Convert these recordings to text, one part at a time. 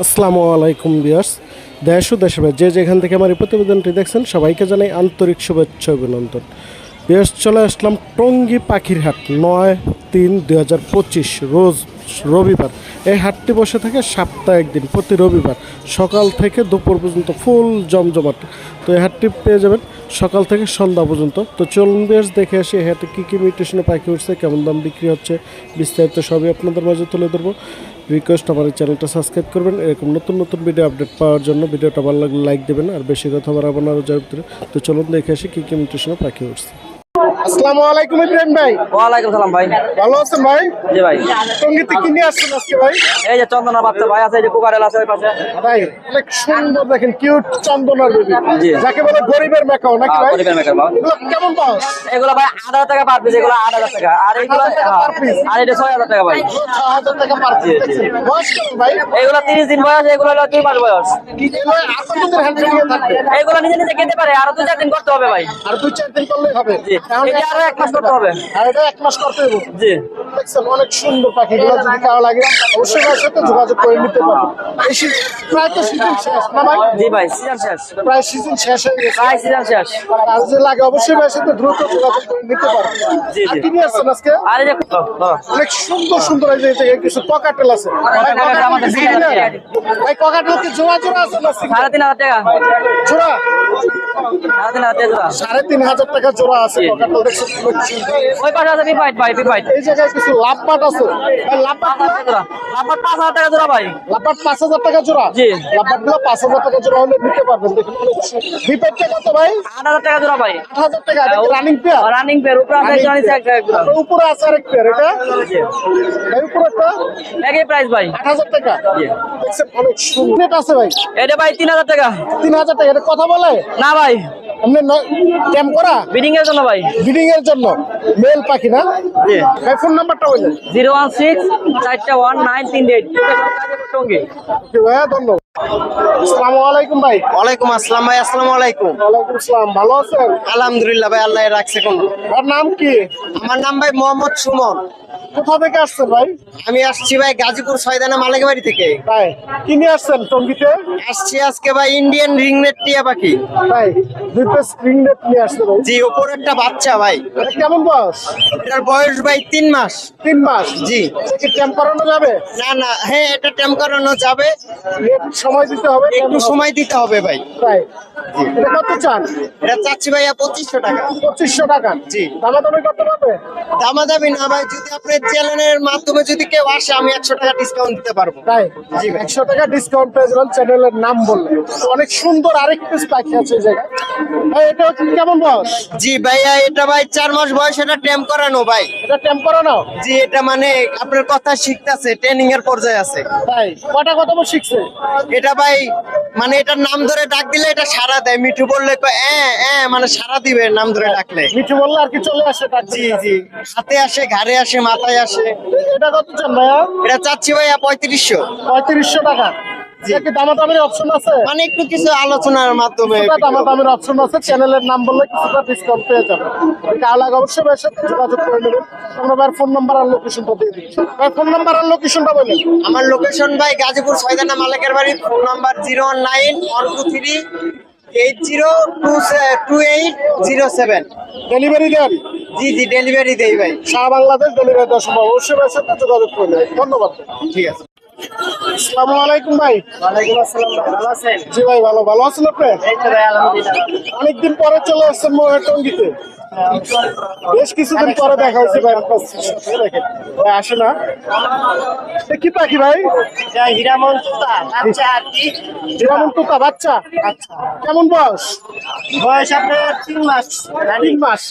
আসসালামু আলাইকুম বিয়ার্স দেশ ও দেশের যে যেখান থেকে আমার এই প্রতিবেদনটি দেখছেন, সবাইকে জানাই আন্তরিক শুভেচ্ছা অভিনন্দন। বিয়ার্স চলে আসলাম টঙ্গী পাখির হাট নয় তিন দুই রোজ রবিবার। এই হাটটি বসে থাকে সপ্তাহে একদিন, প্রতি রবিবার সকাল থেকে দুপুর পর্যন্ত ফুল জমজমাট। তো এই হাটটি পেয়ে যাবেন সকাল থেকে সন্ধ্যা পর্যন্ত। তো চলুন বেশ, দেখে আসি হাটে কী কী মিউটেশনে পাখি উঠছে কেমন দাম বিক্রি হচ্ছে, বিস্তারিত সবই আপনাদের মাঝে তুলে ধরবো। রিকোয়েস্ট আমার এই চ্যানেলটা সাবস্ক্রাইব করবেন, এরকম নতুন নতুন ভিডিও আপডেট পাওয়ার জন্য ভিডিওটা ভালো লাগলে লাইক দেবেন, আর বেশি কথা বাড়াবো না রোজার ভিতরে। তো চলুন দেখে আসি কী কী মিউটেশনে পাখি উঠছে আসসালামু আলাইকুম ইব্রাহিম ভাই। ওয়ালাইকুম সালাম ভাই। ভালো আছেন ভাই? জি ভাই। সঙ্গীতে কি নিয়ে আসছেন আজকে ভাই? এই যে চন্দনার বাচ্চা ভাই আছে এই যে কুকারেল আছে ওই পাশে। ভাই অনেক সুন্দর দেখেন কিউট চন্দনার বেবি। জি। যাকে বলে গরিবের মেকাও নাকি হ্যাঁ, ভাই? গরিবের। এগুলো কেমন পাও এগুলো ভাই আট হাজার টাকা পার পিস এগুলো আট হাজার টাকা। আর এগুলো 8,000? আর এটা ছয় হাজার টাকা ভাই। ছ হাজার টাকা পার জি। বয়স ভাই? এগুলো তিরিশ দিন বয়স এগুলো হলো দুই মাস বয়স। এগুলো আপনাদের হ্যান্ডেল থাকবে এগুলো নিজে নিজে খেতে পারে আরও দুই চার দিন করতে হবে ভাই। আর দুই চার দিন করলেই হবে। এটা আরও এক মাস করতে হবে। আর এটা এক মাস করতে হবে। জি। দেখছেন অনেক সুন্দর পাখি যদি কারও লাগে অবশ্যই সাথে যোগাযোগ করে নিতে পারবেন এই প্রায় তো সিজন শেষ না ভাই? জি ভাই সিজন শেষ। প্রায় সিজন শেষ হয়ে গেছে। প্রায় সিজন শেষ। আর যে লাগে অবশ্যই সাথে দ্রুত যোগাযোগ করে নিতে পারবেন জি, জি। কি আসছেন আজকে? আর এই যে ও, ও। অনেক সুন্দর সুন্দর এই যে কিছু পকাটেল আছে। ভাই, পকাটেল কি জোড়া জোড়া আছে না সাড়ে তিন হাজার টাকা। জোড়া? সাড়ে তিন হাজার টাকা আছে। পকাটেল। ওই পাশে আছে বিফাইট ভাই বিফাইট এই জায়গায় কিছু লাভপাট আছে? ভাই লাভপাট পাঁচ হাজার পাঁচ টাকা জোড়া ভাই। পাঁচ হাজার টাকা জোড়া? জি। লাভপাটগুলো পাঁচ হাজার টাকা জোড়া হলে নিতে পারবেন। দেখুন বিপেটটা কত ভাই? আট হাজার টাকা জোড়া ভাই। আট হাজার টাকা রানিং পেয়ার রানিং পেয়ার উপরে আছে একজন নিচে উপরে আছে আরেক পেয়ার এটা? এই উপরেটা একই প্রাইস ভাই। আট হাজার টাকা? জি। অনেক সুন্দর। আছে ভাই? এটা ভাই তিন হাজার টাকা। তিন হাজার টাকা এটা কথা বলে? না ভাই। ক্যাম্প করা? বিডিং এর জন্য ভাই। এর জন্য। মেল পাখি না? জি। ভাই ফোন নাম্বারটা বললেন জিরো ওয়ান সিক্স চারটা ওয়ান নাইন তিন এইট। টঙ্গি ভাইয়া ধন্যবাদ। আসসালামু আলাইকুম ভাই। ওয়ালাইকুম আসসালাম ভাই আসসালামু আলাইকুম। ওয়ালাইকুম আসসালাম ভালো আছেন? আলহামদুলিল্লাহ ভাই আল্লাহ রাখছে কোন আর নাম কি? আমার নাম ভাই মোহাম্মদ সুমন। কোথা থেকে আসছেন ভাই? আমি আসছি ভাই গাজীপুর ছয়দানা মালিক বাড়ি থেকে। ভাই কি নিয়ে আসছেন টঙ্গিতে? আসছি আজকে ভাই ইন্ডিয়ান রিংনেট টিয়া পাখি। ভাই দুই পিস স্ক্রিন নিয়ে আসছে ভাই? জি ওপর একটা বাচ্চা ভাই। কেমন বয়স? এটার বয়স ভাই তিন মাস। তিন মাস? জি। কি ক্যাম্প যাবে? না না হ্যাঁ এটা টেম যাবে। সময় দিতে হবে? একটু সময় দিতে হবে ভাই। ভাই এটা কত চান? এটা চাচ্ছি ভাইয়া পঁচিশশো টাকা। পঁচিশশো টাকা। জি। দামাদামি করতে পারবে? দামাদামি না ভাই যদি আপনার চ্যানেলের মাধ্যমে যদি কেউ আসে আমি একশো টাকা ডিসকাউন্ট দিতে পারব। তাই? জি একশো টাকা ডিসকাউন্ট পেয়ে যাবেন চ্যানেলের নাম বললে। অনেক সুন্দর আরেক পিস পাখি আছে এই জায়গায়। ভাই এটা হচ্ছে কেমন বয়স? জি ভাইয়া এটা ভাই চার মাস বয়স এটা টেম করানো ভাই। এটা ক্যাম্প করানো? জি এটা মানে আপনার কথা শিখতেছে ট্রেনিং এর পর্যায়ে আছে। তাই কটা কথা বল শিখছে? এটা ভাই মানে এটার নাম ধরে ডাক দিলে এটা সারা দেয়। মিঠু বললে তো এ এ মানে সারা দিবে নাম ধরে ডাকলে। মিঠু বললে আর কি চলে আসে জি জি। হাতে আসে ঘাড়ে আসে মাথায় আসে। এটা কত চান ভাইয়া? এটা চাচ্ছি ভাইয়া পঁয়ত্রিশশো। পঁয়ত্রিশশো টাকা। কি দামাদামির অপশন আছে? মানে একটু কিছু আলোচনার মাধ্যমে দামাদামির অপশন আছে চ্যানেলের নাম বললে কিছুটা ডিসকাউন্ট পেয়ে যাবেন কার লাগে অবশ্যই ভাইয়ের সাথে যোগাযোগ করে নেবেন। আমরা ভাইয়ের ফোন নাম্বার আর লোকেশনটা দিয়ে দিচ্ছি। ভাই ফোন নাম্বার আর লোকেশনটা বলেন আমার লোকেশন ভাই গাজীপুর ছয়দানা মালিকের বাড়ি phone number zero nine one two three eight zero two two eight zero seven delivery দেন। জি জি ডেলিভারি দেই ভাই। সারা বাংলাদেশ ডেলিভারি দেওয়া সম্ভব অবশ্যই ভাইয়ের সাথে যোগাযোগ করে নেবেন। ধন্যবাদ। ঠিক আছে। আসসালামু আলাইকুম ভাই। ওয়ালাইকুম আসসালাম ভালো আছেন? জি ভাই ভালো। ভালো আছেন আপনি? এই তো ভাই আলহামদুলিল্লাহ। অনেকদিন পরে চলে আসছেন টঙ্গিতে। বেশ কিছুদিন পরে দেখা হয়েছে দেখেন। আসে না? কি পাখি ভাই? হিরামন সুতা বাচ্চা তোতা বাচ্চা? আচ্ছা কেমন বয়স? বয়স আপনার তিন মাস। তিন মাস।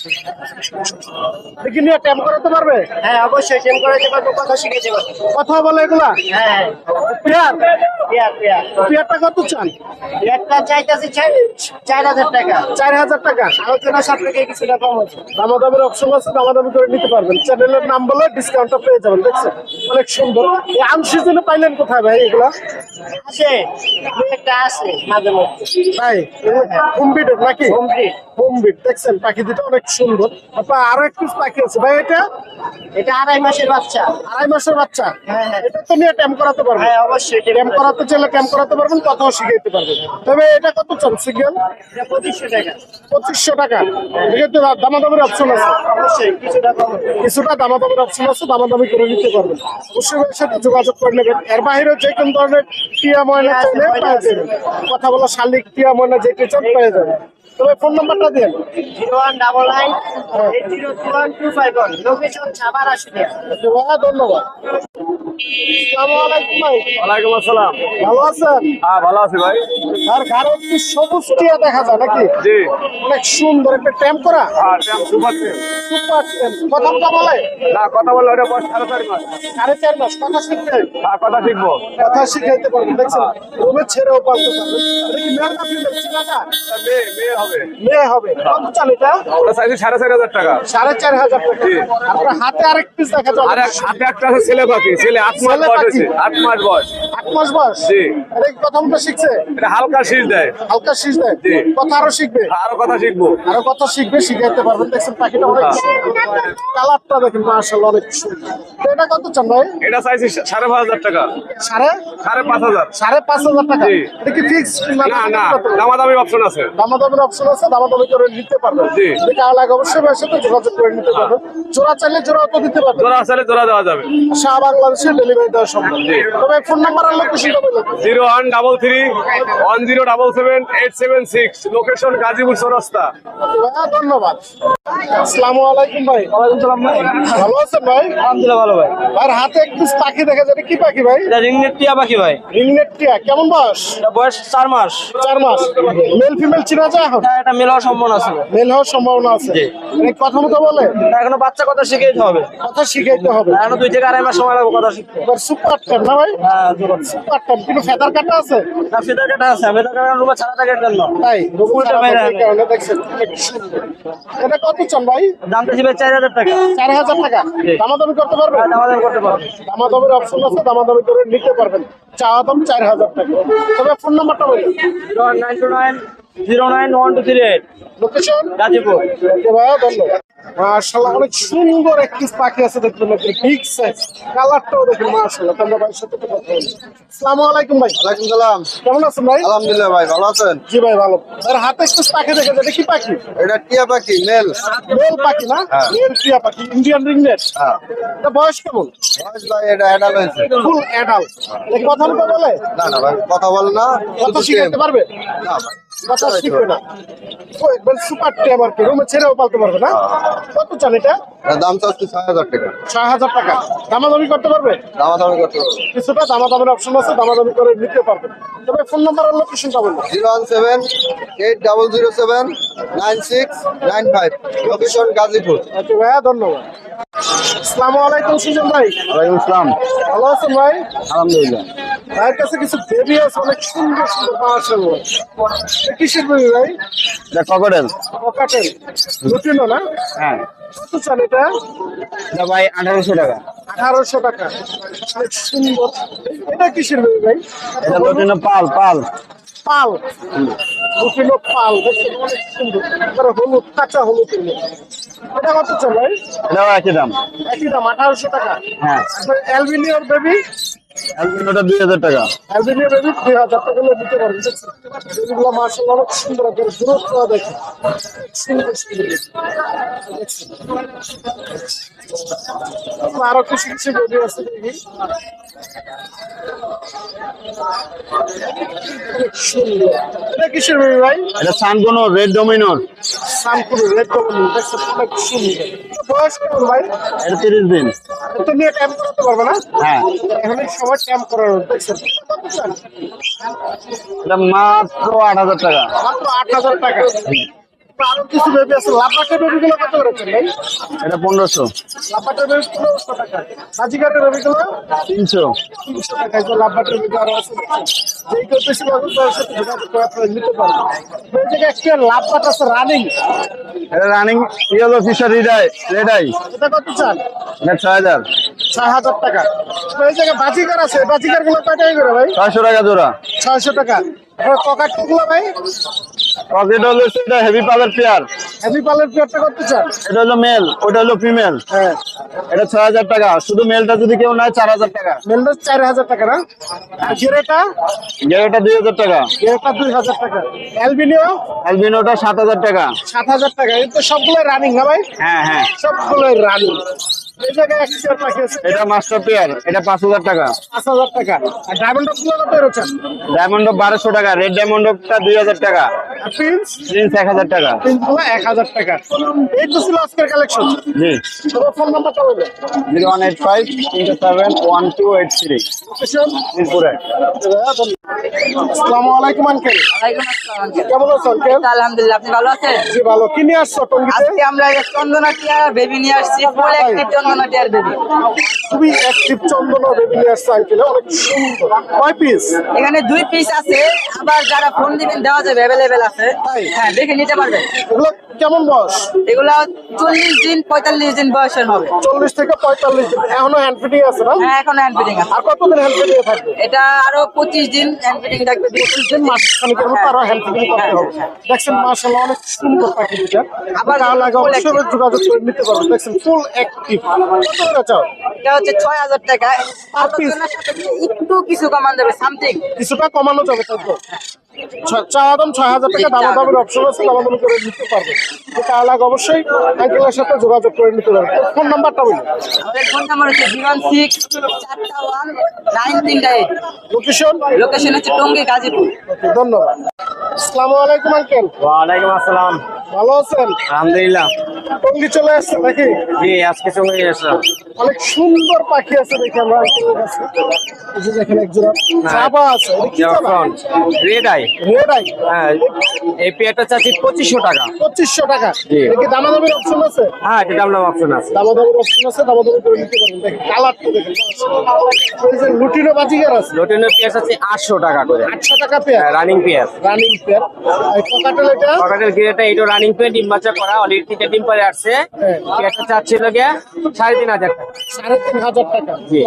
দেখি নিয়ে ট্যাপ করাতে পারবে? হ্যাঁ অবশ্যই পারব কথা শিখে যাব কথা বলে এগুলা? হ্যাঁ। পেয়ার? Pair pair. পেয়ারটা কত চান? একটা চাইতেছি চার হাজার টাকা। চার হাজার টাকা। আলোচনা সাপেক্ষে কিছুটা দামাদামের অপশন আছে দামাদামি করে নিতে পারবেন। চ্যানেলের নাম বলে ডিসকাউন্টটা পেয়ে যাবেন দেখছেন? অনেক সুন্দর। এই আম সিজনে পাইলেন কোথায় ভাই এগুলা? আছে দু একটা আছে মাঝে মধ্যে। তাই হোম নাকি? Breed। দেখছেন? পাখি দুটো অনেক সুন্দর। তারপর আরও একটু পাখি আছে। ভাই এটা? এটা আড়াই মাসের বাচ্চা। আড়াই মাসের বাচ্চা? হ্যাঁ, হ্যাঁ। এটা তো নিয়ে ট্যাম করাতে পারবে হ্যাঁ অবশ্যই ট্যাম করাতে চাইলে ক্যাম্প করাতে পারবেন কথাও শিখাইতে পারবেন। তবে এটা কত চান সিঙ্গেল পঁচিশশো টাকা। পঁচিশশো টাকা। এক্ষেত্রে দামাদামের অপশন আছে। অবশ্যই কিছুটা দামাদামের অপশন আছে দামাদামি করে নিতে পারবেন। অবশ্যই সাথে যোগাযোগ করে নেবেন। এর বাইরেও যে কোনো ধরনের টিয়া ময়না চাইলে পেয়ে যাবেন কথা বলা শালিক টিয়া ময়না যেটি চান পেয়ে যাবেন তবে ফোন নাম্বারটা দিন। Zero one double nine zero two one two five one. Location ধন্যবাদ। আসসালামু আলাইকুম ভাই। ওয়ালাইকুম আসসালাম। ভালো আছেন? হ্যাঁ ভালো আছি ভাই। আর সবুজ টিয়া দেখা যায় নাকি? জি। অনেক সুন্দর একটা ট্যাম্প করা? হ্যাঁ সুপার ট্যাম। সুপার ট্যাম্প কথাটা বলে? না কথা বললে ওটা বয়স সাড়ে চার মাস। সাড়ে চার মাস। কথা শিখতে? হ্যাঁ কথা শিখব। কথা শিখাইতে পারবেন দেখছেন? রুমে ছেড়েও পালতে পারবেন এটা কি মেয়ের না ফিমেল চিনাটা মেয়ে মেয়ে হবে। মেয়ে হবে। কত চাল এটা? ওটা চাইছি সাড়ে চার হাজার টাকা। সাড়ে চার হাজার টাকা। আপনার হাতে আরেক পিস দেখা যাবে। আর হাতে একটা আছে ছেলে পাখি। ছেলে আট মাস বয়স আট মাস বয়স। আট মাস বয়স? জি। এটা কি প্রথমটা শিখছে। এটা হালকা শীষ দেয়। হালকা শীষ দেয়। কথা আরও শিখবে? আরও কথা শিখব। আরও কথা শিখবে শিখাইতে পারবেন। দেখছেন পাখিটা অনেক কালারটা দেখেন মার্শাল অনেক এটা কত চান ভাই? এটা চাইছি সাড়ে পাঁচ হাজার টাকা। সাড়ে? সাড়ে পাঁচ হাজার। সাড়ে পাঁচ হাজার টাকা। এটা কি ফিক্স না না দামাদামি অপশন আছে। দামাদামের অপশন আছে দামাদামি করে নিতে পারবেন। জি। যদি কারও অবশ্যই ভাইয়ের সাথে যোগাযোগ করে নিতে পারবেন। জোড়া চাইলে জোড়াও তো দিতে পারবেন। জোড়া চাইলে জোড়া দেওয়া যাবে। সারা বাংলাদেশে ডেলিভারি দেওয়া সম্ভব। তবে ফোন নাম্বার আর লোকেশনটা বলুন zero one double three one zero double seven eight seven six location Gazipur Chowrasta ধন্যবাদ। আসসালামু আলাইকুম ভাই। ভালো আছেন ভাই? আলহামদুলিল্লাহ ভালো ভাই। আর হাতে এক পিস পাখি দেখা যায় কি পাখি ভাই? এটা রিংনেট টিয়া পাখি ভাই। রিংনেট টিয়া কেমন বয়স? বয়স চার মাস। চার মাস। মেল ফিমেল চিনা যায় এখন? এটা এটা মেলার সম্ভাবনা আছে। মেল হওয়ার সম্ভাবনা আছে। জি। মানে কথা মতো বলে? এখনও বাচ্চা কথা শিখাইতে হবে। কথা শিখাইতে হবে। এখনও দুই থেকে আড়াই মাস সময় লাগবে কথা শিখতে। সুপার টাইম না ভাই? হ্যাঁ। সুপার টাইম কিন্তু ফেদার কাটা আছে? না ফিতার কাটা আছে ফিতার কাটা রুমে ছাড়া থাকে জন্য। তাই? উল্টা বাইরে কারণে দেখছেন। এটা কত চান ভাই? দাম তো ভাই চার হাজার টাকা। চার হাজার টাকা? জি। দামাদামি করতে পারবেন? আর করতে পারবে। দামাদামির অপশন আছে দামাদামি করে নিতে পারবেন। চাওয়া দাম চার হাজার টাকা। তবে ফোন নাম্বারটা বলি। Zero nine two nine zero nine one two three eight. Location Gazipur. ধন্যবাদ। মাশাআল্লাহ অনেক সুন্দর একটি পাখি আছে দেখবেন আপনি বিগ সাইজ কালারটাও দেখেন মাশাআল্লাহ। তোমরা ভাইয়ের সাথে কথা বলি। আসসালামু আলাইকুম ভাই। ওয়ালাইকুম সালাম। কেমন আছেন ভাই? আলহামদুলিল্লাহ ভাই ভালো আছেন? জি ভাই ভালো। আর হাতে একটু পাখি দেখে এটা কি পাখি। এটা টিয়া পাখি মেল। মেল পাখি না? হ্যাঁ। মেল টিয়া পাখি ইন্ডিয়ান রিংনেট হ্যাঁ। এটা বয়স কেমন? বয়স ভাই এটা অ্যাডাল হয়েছে। ফুল অ্যাডাল্ট কথা বলে? না না ভাই কথা বল না কথা শিখাতে পারবে? না ভাই। কথা শিখবে না। ও একবার সুপার রুমে ছেড়েও পালতে পারবে না? কত চান এটা? এটার দাম চাচ্ছি ছয় হাজার টাকা। ছয় হাজার টাকা। দামাদামি করতে পারবে? দামাদামি করতে পারব। কিছুটা দামাদামের অপশন আছে দামাদামি করে নিতে পারবে। তবে ফোন নাম্বার আর লোকেশনটা বলব zero one seven eight double zero seven nine six nine five location Gazipur. Okay ভাইয়া ধন্যবাদ। আসসালামু আলাইকুম সুজন ভাই। ওয়ালাইকুম আসসালাম। ভালো আছেন ভাই? আলহামদুলিল্লাহ। ভাইয়ের কাছে কিছু বেবি আছে অনেক সুন্দর সুন্দর এটা কিসের বেবি ভাই? এটা ককটেল পকাটেল লুটিনো না? হ্যাঁ। কত চান এটা? এটা ভাই আঠারোশো টাকা। আঠারোশো টাকা। অনেক সুন্দর। এটা কিসের বেবি ভাই? এটা লটিনো পাল পাল। পাল। লুটিনো পাল। দেখছেন অনেক সুন্দর। হলুদ কাঁচা হলুদ। এটা কত চান ভাই? এটাও একই দাম। একই দাম আঠারোশো টাকা। হ্যাঁ। অ্যালবিনিয়র বেবি দুই হাজার টাকা। অ্যালবিনিয়র বেবি দুই হাজার টাকা হলে দিতে পারবেন। বেবিগুলো মার্শাল অনেক সুন্দর আপনার দূরত্ব দেখেন। সুন্দর সুন্দর। আরও কিছু কিছু বেবি আছে দেখি। এটা কিসের বেবি ভাই? এটা সানকোনো রেড ডোমিনোর সানপুর রেড কমন দেখছেন অনেক সুন্দর। বয়স কেমন ভাই? এটা তিরিশ দিন। এটা নিয়ে ক্যাম্প করতে পারবে না? হ্যাঁ। এখানে সবার ক্যাম্প করার মাত্র আট হাজার টাকা। মাত্র আট হাজার টাকা। আরও কিছু বেবি আছে লাপাটের বেবি কত করেছেন ভাই? এটা পনেরোশো। লাপাটের বেবি পনেরোশো টাকা বাজিঘাটের বেবি তিনশো। তিনশো টাকা এই যে লাপাটের বেবি আরও আছে। যেই আপনারা নিতে পারবেন। ওই একটা রানিং এটা রানিং ইয়েলো ফিশার রেডাই রেডাই এটা কত চান এটা ছয় হাজার। ছয় হাজার টাকা। জায়গায় বাজিকার আছে বাজিকারগুলো কয় টাকা করে ভাই? ছয়শো টাকা জোড়া। ছয়শো টাকা। ককাটগুলো ভাই? পকেট হলো সেটা হেভি পাওয়ার পেয়ার। হ্যাভি পালের পেয়ারটা কত চান? এটা হলো মেল ওটা হলো ফিমেল হ্যাঁ। এটা ছয় হাজার টাকা। শুধু মেলটা যদি কেউ নেয় চার হাজার টাকা। মেলটা চার হাজার টাকা না? আর গেরেটা? গেরোটা দুই হাজার টাকা। গেরেটা দুই হাজার টাকা। অ্যালবিনিও? অ্যালবিনোটা সাত হাজার টাকা। সাত হাজার টাকা। এই তো সবগুলো রানিং না ভাই? হ্যাঁ হ্যাঁ। সবগুলো রানিং এটা মাস্টার পেয়ার এটা পাঁচ হাজার টাকা। পাঁচ হাজার টাকা। আর ডায়মন্ড ডায়মন্ড বারোশো টাকা রেড ডায়মন্ডটা দুই হাজার টাকা। প্রিন্স প্রিন্স টাকা। টাকা। এই তো ছিল আজকের কালেকশন জি। ফোন নাম্বারটা মিরপুরে। আসসালামু আলাইকুম আঙ্কেল ওয়ালাইকুম আসসালাম কেমন আছো আঙ্কেল আলহামদুলিল্লাহ আপনি ভালো আছেন? জি ভালো। কি নিয়ে আসছো টঙ্গিতে আজকে আমরা বেবি নিয়ে আসছি ফুল অ্যাক্টিভ চন্দনাটিয়ার বেবি খুবই অ্যাক্টিভ চন্দন বেবি নিয়ে আসছে আঙ্কেল অনেক সুন্দর। কয় পিস এখানে দুই পিস আছে আবার যারা ফোন দিবেন দেওয়া যাবে অ্যাভেলেবেল আছে? হ্যাঁ দেখে নিতে পারবে কেমন বয়স? এগুলা চল্লিশ দিন পঁয়তাল্লিশ দিন বয়সের হবে। চল্লিশ থেকে পঁয়তাল্লিশ দিন। এখনও হ্যান্ড ফিটিং আছে না? হ্যাঁ এখন হ্যান্ড ফিটিং আছে। আর কতদিন হ্যান্ড ফিটিং থাকবে? এটা আরও পঁচিশ দিন হ্যান্ড ফিটিং থাকবে। পঁচিশ দিন মাস খানিকের মতো আরও হ্যান্ড ফিটিং করতে হবে। দেখছেন মাশাআল্লাহ অনেক সুন্দর পাখি আবার ভালো লাগে অবশ্যই। যোগাযোগ করে নিতে পারবেন। দেখছেন ফুল অ্যাক্টিভ কত করে চাও? এটা হচ্ছে ছয় হাজার টাকা? আলোচনার একটু কিছু কমান দেবে? সামথিং কিছুটা কমানো যাবে তাই তো চাওয়া দাম ছয় হাজার টাকা দামা। দামের অপশন আছে দামা দামি করে নিতে পারবে যেটা আলাদা অবশ্যই। আঙ্কেলের সাথে যোগাযোগ করে নিতে পারবে ফোন নাম্বারটা বলুন। আমাদের ফোন নাম্বার হচ্ছে জিরো সিক্স চারটা ওয়ান নাইন তিনটা এইট লোকেশন লোকেশন হচ্ছে টঙ্গী গাজীপুর। ধন্যবাদ। আসসালামু আলাইকুম আঙ্কেল। ওয়ালাইকুম আসসালাম। ভালো আছেন? আলহামদুলিল্লাহ। টঙ্গি চলে আসছে নাকি? জি আজকে চলে অনেক সুন্দর পাখি আছে দেখি আমরা এই যে দেখেন এক চাপা আছে। এটা কি চাপা রেড আই রেড আই হ্যাঁ এই পেয়ারটা চাচ্ছি পঁচিশশো টাকা। পঁচিশশো টাকা। এটা কি দামাদামির অপশন আছে? হ্যাঁ এটা অপশন আছে। দামাদামির অপশন আছে দামাদামি করে নিতে পারেন। দেখেন কালারটা দেখেন এই যে লুটিনো বাজিগার আছে। পেয়ার আছে আটশো টাকা করে। আটশো টাকা pair. Running pair. Running pair. এটা? গিরেটা রানিং পেয়ার ডিম বাচ্চা করা অলরেডি তিনটে ডিম পরে আসছে। এটা চাচ্ছিল গিয়ে সাড়ে তিন হাজার টাকা। সাড়ে তিন হাজার টাকা। জি।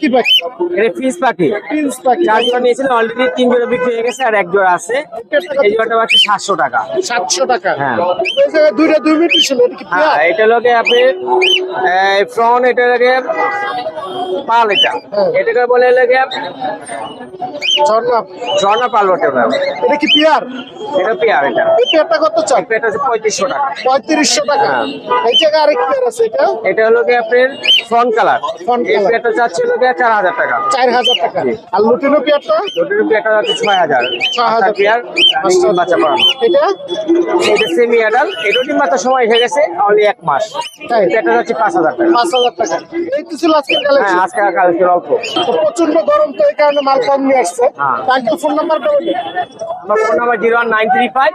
কি পাখি এটা ফিস পাখি প্রিন্স পাখি চার জোড়া নিয়েছিলেন অলরেডি তিন জোড়া বিক্রি হয়ে গেছে আর এক জোড়া আছে। এই জোড়াটা পাচ্ছে সাতশো টাকা। সাতশো টাকা। হ্যাঁ। দুইটা দুই মিনিট ছিল এটা কি এটা লোকে আপনি ফ্রন্ট এটা লাগে পাল এটা। হ্যাঁ। এটাকে বলে লাগে ঝর্ণা। ঝর্ণা পাল বটে। এটা কি পেয়ার এটা পেয়ার এটা। পেয়ারটা কত চাই এটা হচ্ছে পঁয়ত্রিশশো টাকা। পঁয়ত্রিশশো টাকা। হ্যাঁ। এই জায়গায় আরেক পেয়ার আছে এটা? এটা হলো কি আপনার ফ্রন্ট কালার colour। পেয়ারটা চাচ্ছে চার হাজার টাকা। চার হাজার টাকা। আর লুটিনো পেয়ারটা? দুটোর পেয়ারটা হচ্ছে ছয় হাজার। ছয় হাজার। পেয়ার বাচ্চা এটা? এটা সেমি এটা ডিম বাচ্চা সময় হয়ে গেছে অনলি এক মাস। পাঁচ হাজার টাকা। পাঁচ হাজার টাকা। এই তো ছিল আজকের হ্যাঁ কালেকশন আজকে কালকে অল্প। প্রচণ্ড গরম তো এই কারণে মাল কম নিয়ে আসছে। হ্যাঁ। আঙ্কেল ফোন নাম্বার বলুন আমার phone number zero one nine three five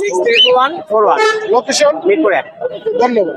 six three one four one. Location Mirpur এক। ধন্যবাদ।